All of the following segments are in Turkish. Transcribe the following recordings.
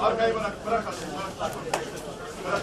arkayı bırak bırak. Bırak.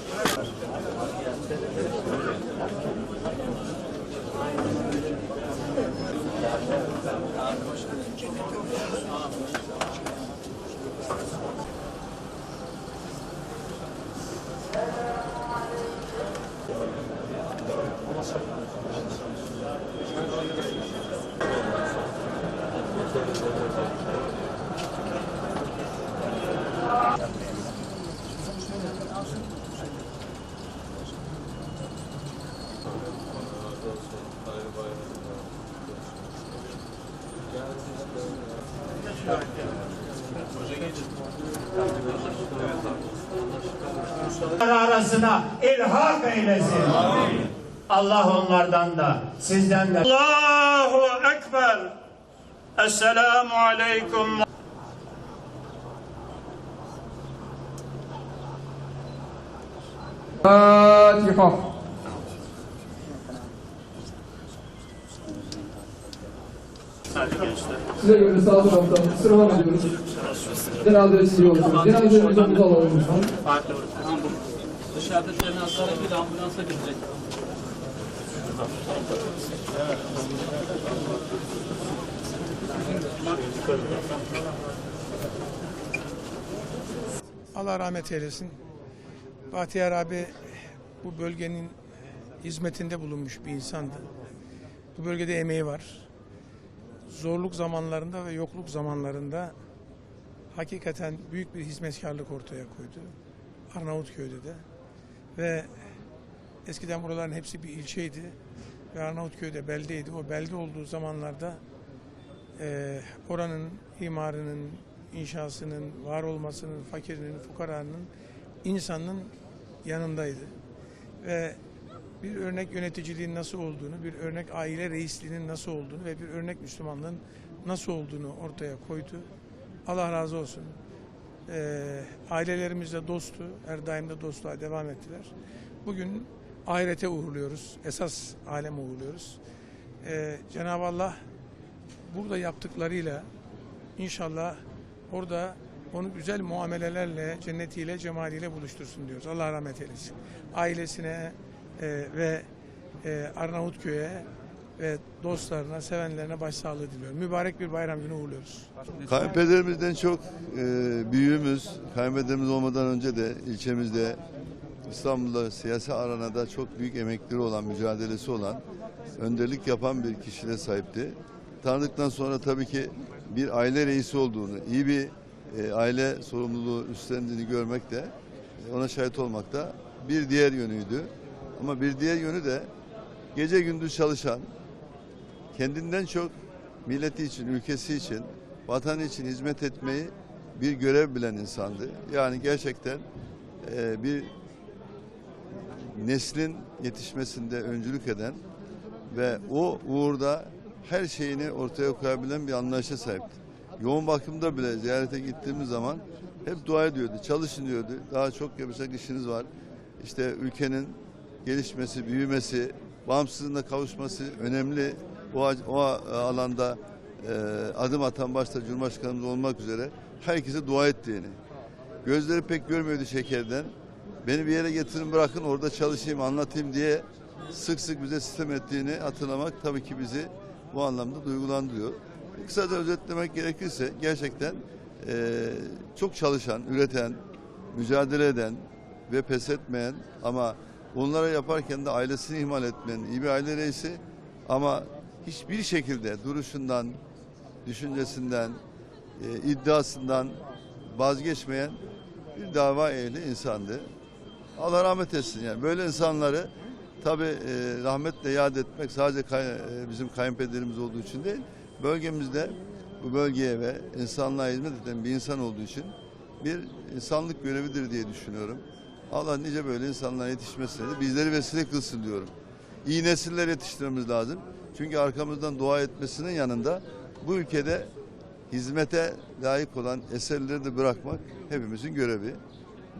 Arasına ilhak eylesin. Allah onlardan da sizden de. Allahu Ekber. Esselamu Aleyküm. Fatiha. Size göre sağ taraftan sıralama ediyoruz. Cenazeniz iyi olsun. Cenazemizi omuza alalım lütfen. Dışarıda bir ambulansa gidecek. Allah rahmet eylesin. Bahtiyar abi bu bölgenin hizmetinde bulunmuş bir insandı. Bu bölgede emeği var. Zorluk zamanlarında ve yokluk zamanlarında hakikaten büyük bir hizmetkarlık ortaya koydu. Arnavutköy'de de. Ve eskiden buraların hepsi bir ilçeydi. Ve Arnavutköy'de beldeydi. O belde olduğu zamanlarda eee, oranın imarının, inşasının, var olmasının, fakirinin, fukaranın, insanın yanındaydı. Ve bir örnek yöneticiliğin nasıl olduğunu, bir örnek aile reisliğinin nasıl olduğunu ve bir örnek Müslümanlığın nasıl olduğunu ortaya koydu. Allah razı olsun. Ee, ailelerimizle dostu, her daim de dostluğa devam ettiler. Bugün ahirete uğurluyoruz, esas aleme uğurluyoruz. Ee, Cenab-ı Allah burada yaptıklarıyla inşallah orada onu güzel muamelelerle, cennetiyle, cemaliyle buluştursun diyoruz. Allah rahmet eylesin. Ailesine e, ve e, Arnavutköy'e ve dostlarına, sevenlerine başsağlığı diliyorum. Mübarek bir bayram günü uğurluyoruz. Kayınpederimizden çok e, büyüğümüz, kayınpederimiz olmadan önce de ilçemizde İstanbul'da siyasi aranada çok büyük emekleri olan, mücadelesi olan, önderlik yapan bir kişiliğe sahipti. Tanıdıktan sonra tabii ki bir aile reisi olduğunu, iyi bir e, aile sorumluluğu üstlendiğini görmek de, ona şahit olmak da bir diğer yönüydü. Ama bir diğer yönü de gece gündüz çalışan, kendinden çok milleti için, ülkesi için, vatanı için hizmet etmeyi bir görev bilen insandı. Yani gerçekten e, bir neslin yetişmesinde öncülük eden ve o uğurda her şeyini ortaya koyabilen bir anlayışa sahipti. Yoğun bakımda bile ziyarete gittiğimiz zaman hep dua ediyordu. Çalışın diyordu. Daha çok yapacak işiniz var. İşte ülkenin gelişmesi, büyümesi, bağımsızlığına kavuşması önemli. O, o alanda e, adım atan başta Cumhurbaşkanımız olmak üzere herkese dua ettiğini. Gözleri pek görmüyordu şekerden. Beni bir yere getirin bırakın orada çalışayım anlatayım diye sık sık bize sistem ettiğini hatırlamak tabii ki bizi bu anlamda duygulandırıyor. Kısaca özetlemek gerekirse gerçekten e, çok çalışan, üreten, mücadele eden ve pes etmeyen ama bunları yaparken de ailesini ihmal etmeyen iyi bir aile reisi ama hiçbir şekilde duruşundan, düşüncesinden, e, iddiasından vazgeçmeyen bir dava ehli insandı. Allah rahmet etsin yani böyle insanları tabi rahmetle yad etmek sadece kay- e, bizim kayınpederimiz olduğu için değil bölgemizde bu bölgeye ve insanlığa hizmet eden bir insan olduğu için bir insanlık görevidir diye düşünüyorum. Allah nice böyle insanlara yetişmesine de bizleri vesile kılsın diyorum. İyi nesiller yetiştirmemiz lazım. Çünkü arkamızdan dua etmesinin yanında bu ülkede hizmete layık olan eserleri de bırakmak hepimizin görevi.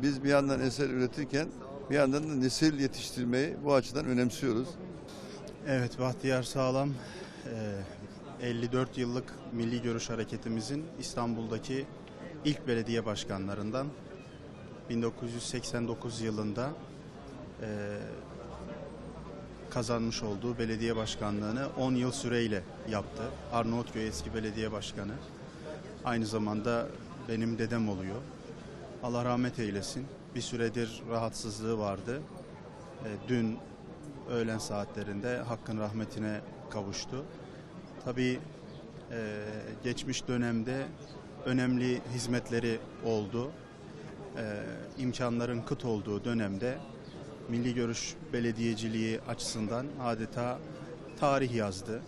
Biz bir yandan eser üretirken bir yandan da nesil yetiştirmeyi bu açıdan önemsiyoruz. Evet, Bahtiyar Sağlam e, 54 yıllık Milli Görüş Hareketimizin İstanbul'daki ilk belediye başkanlarından 1989 yılında e, kazanmış olduğu belediye başkanlığını 10 yıl süreyle yaptı. Arnavutköy eski belediye başkanı. Aynı zamanda benim dedem oluyor. Allah rahmet eylesin. Bir süredir rahatsızlığı vardı. E, dün öğlen saatlerinde Hakk'ın rahmetine kavuştu. Tabii e, geçmiş dönemde önemli hizmetleri oldu. E, imkanların kıt olduğu dönemde Milli Görüş Belediyeciliği açısından adeta tarih yazdı.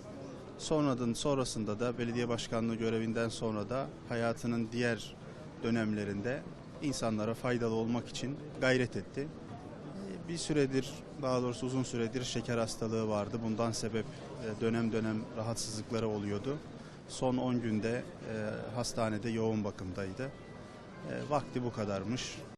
Sonradan sonrasında da belediye başkanlığı görevinden sonra da hayatının diğer dönemlerinde insanlara faydalı olmak için gayret etti. Bir süredir, daha doğrusu uzun süredir şeker hastalığı vardı. Bundan sebep e, dönem dönem rahatsızlıkları oluyordu. Son 10 günde e, hastanede yoğun bakımdaydı. E, Vakti bu kadarmış.